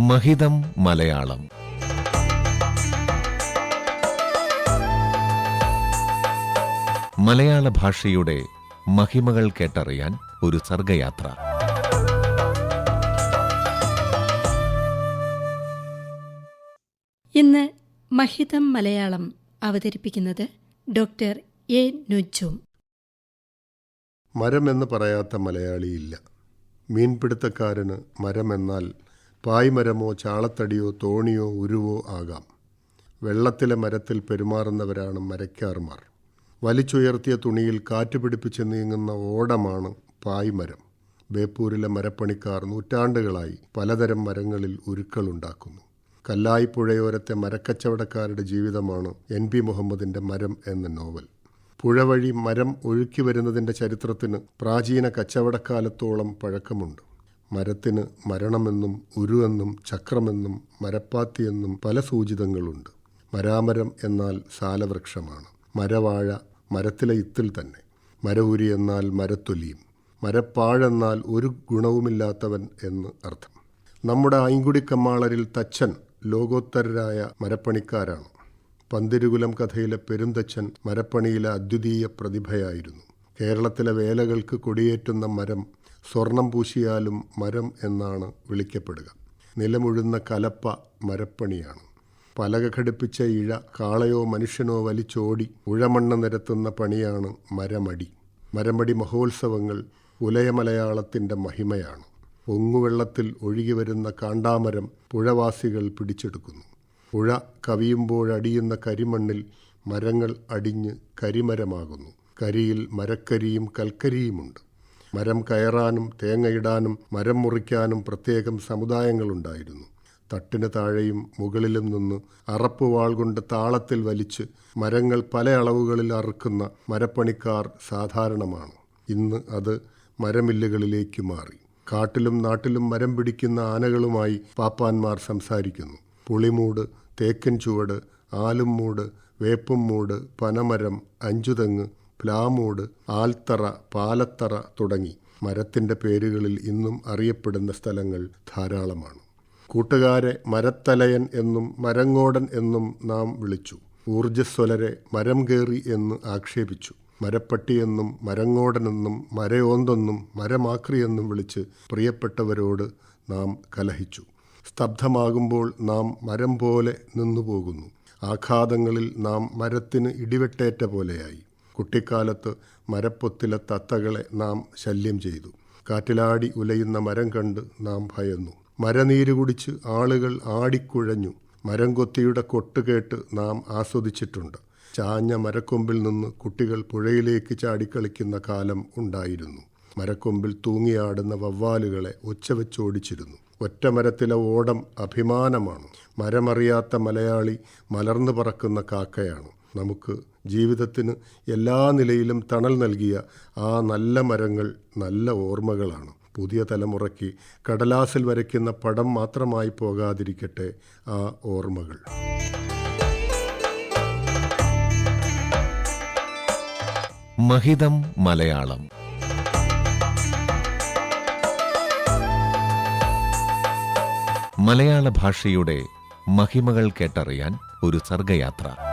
മഹിതം മലയാളം. മലയാള ഭാഷയുടെ മഹിമകൾ കേട്ടറിയാൻ ഒരു സർഗയാത്ര. ഇന്ന് മഹിതം മലയാളം അവതരിപ്പിക്കുന്നത് ഡോക്ടർ എ നുജും. എന്ന് പറയാത്ത മലയാളിയില്ല. മീൻപിടുത്തക്കാരന് മരമെന്നാൽ പായ്മരമോ ചാളത്തടിയോ തോണിയോ ഉരുവോ ആകാം. വെള്ളത്തിലെ മരത്തിൽ പെരുമാറുന്നവരാണ് മരക്കാർമാർ. വലിച്ചുയർത്തിയ തുണിയിൽ കാറ്റ് പിടിപ്പിച്ച് നീങ്ങുന്ന ഓടമാണ് പായ്മരം. ബേപ്പൂരിലെ മരപ്പണിക്കാർ നൂറ്റാണ്ടുകളായി പലതരം മരങ്ങളിൽ ഉരുക്കളുണ്ടാക്കുന്നു കല്ലായി പുഴയോരത്തെ മരക്കച്ചവടക്കാരുടെ ജീവിതമാണ് എൻ പി മുഹമ്മദിന്റെ മരം എന്ന നോവൽ. പുഴ വഴി മരം ഒഴുക്കി വരുന്നതിന്റെ ചരിത്രത്തിന് പ്രാചീന കച്ചവടക്കാലത്തോളം പഴക്കമുണ്ട്. മരത്തിന് മരണമെന്നും ഉരുവെന്നും ചക്രമെന്നും മരപ്പാത്തിയെന്നും പല സൂചിതങ്ങളുണ്ട്. മരാമരം എന്നാൽ സാലവൃക്ഷമാണ്. മരവാഴ മരത്തിലെ ഇത്തിൽ തന്നെ. മരവുരി എന്നാൽ മരത്തൊലിയും. മരപ്പാഴെന്നാൽ ഒരു ഗുണവുമില്ലാത്തവൻ എന്ന് അർത്ഥം. നമ്മുടെ ഐങ്കുടിക്കമ്മാളരിൽ തച്ചൻ ലോകോത്തരരായ മരപ്പണിക്കാരാണ്. പന്തിരുകുലം കഥയിലെ പെരുന്തച്ചൻ മരപ്പണിയിലെ അദ്വിതീയ പ്രതിഭയായിരുന്നു. കേരളത്തിലെ വേലകൾക്ക് കൊടിയേറ്റുന്ന മരം സ്വർണം പൂശിയാലും മരം എന്നാണ് വിളിക്കപ്പെടുക. നിലമുഴുന്ന കലപ്പ മരപ്പണിയാണ്. പലക ഘടിപ്പിച്ച ഇഴ കാളയോ മനുഷ്യനോ വലിച്ചോടി ഉഴമണ്ണ നിരത്തുന്ന പണിയാണ് മരമടി. മരമടി മഹോത്സവങ്ങൾ ഉലയമലയാളത്തിന്റെ മഹിമയാണ്. പൊങ്ങുവെള്ളത്തിൽ ഒഴുകിവരുന്ന കാണ്ടാമരം പുഴവാസികൾ പിടിച്ചെടുക്കുന്നു. പുഴ കവിയുമ്പോഴടിയുന്ന കരിമണ്ണിൽ മരങ്ങൾ അടിഞ്ഞ് കരിമരമാകുന്നു. കരിയിൽ മരക്കരിയും കൽക്കരിയുമുണ്ട്. മരം കയറാനും തേങ്ങയിടാനും മരം മുറിക്കാനും പ്രത്യേകം സമുദായങ്ങളുണ്ടായിരുന്നു. തട്ടിന് താഴെയും മുകളിലും നിന്ന് അറപ്പുവാൾ കൊണ്ട് താളത്തിൽ വലിച്ച് മരങ്ങൾ പല അളവുകളിൽ അറുക്കുന്ന മരപ്പണിക്കാർ സാധാരണമാണ്. ഇന്ന് അത് മരമില്ലുകളിലേക്ക് മാറി. കാട്ടിലും നാട്ടിലും മരം പിടിക്കുന്ന ആനകളുമായി പാപ്പാന്മാർ സംസാരിക്കുന്നു. പുളിമൂട് തേക്കൻ ചുവട് ആലും മൂട് വേപ്പും മൂട് പനമരം അഞ്ചുതെങ്ങ് പ്ലാമൂട് ആൽത്തറ പാലത്തറ തുടങ്ങി. മരത്തിന്റെ പേരുകളിൽ ഇന്നും അറിയപ്പെടുന്ന സ്ഥലങ്ങൾ ധാരാളമാണ്. കൂട്ടുകാരെ മരത്തലയൻ എന്നും മരങ്ങോടൻ എന്നും നാം വിളിച്ചു. ഊർജസ്വലരെ മരം കയറി എന്ന് ആക്ഷേപിച്ചു. മരപ്പട്ടിയെന്നും മരങ്ങോടനെന്നും മരയോന്തെന്നും മരമാക്രിയെന്നും വിളിച്ച് പ്രിയപ്പെട്ടവരോട് നാം കലഹിച്ചു. സ്തബ്ധമാകുമ്പോൾ നാം മരം പോലെ നിന്നുപോകുന്നു. ആഘാതങ്ങളിൽ നാം മരത്തിന് ഇടിവെട്ടേറ്റ പോലെയായി. കുട്ടിക്കാലത്ത് മരപ്പൊത്തിലെ തത്തകളെ നാം ശല്യം ചെയ്തു. കാറ്റിലാടി ഉലയുന്ന മരം കണ്ട് നാം ഭയന്നു. മരനീര് കുടിച്ച് ആളുകൾ ആടിക്കുഴഞ്ഞു. മരം കൊത്തിയുടെ കൊട്ടുകേട്ട് നാം ആസ്വദിച്ചിട്ടുണ്ട്. ചാഞ്ഞ മരക്കൊമ്പിൽ നിന്ന് കുട്ടികൾ പുഴയിലേക്ക് ചാടിക്കളിക്കുന്ന കാലം ഉണ്ടായിരുന്നു. മരക്കൊമ്പിൽ തൂങ്ങിയാടുന്ന വവ്വാലുകളെ ഒച്ചവെച്ചോടിച്ചിരുന്നു ഒറ്റമരത്തിലെ ഓടം അഭിമാനമാണ്. മരമറിയാത്ത മലയാളി മലർന്നു പറക്കുന്ന കാക്കയാണ്. നമുക്ക് ജീവിതത്തിന് എല്ലാ നിലയിലും തണൽ നൽകിയ ആ നല്ല മരങ്ങൾ നല്ല ഓർമ്മകളാണ്. പുതിയ തലമുറയ്ക്ക് കടലാസിൽ വരയ്ക്കുന്ന പടം മാത്രമായി പോകാതിരിക്കട്ടെ ആ ഓർമ്മകൾ. മഹിതം മലയാളം. മലയാള ഭാഷയുടെ മഹിമകൾ കേട്ടറിയാൻ ഒരു സർഗയാത്ര.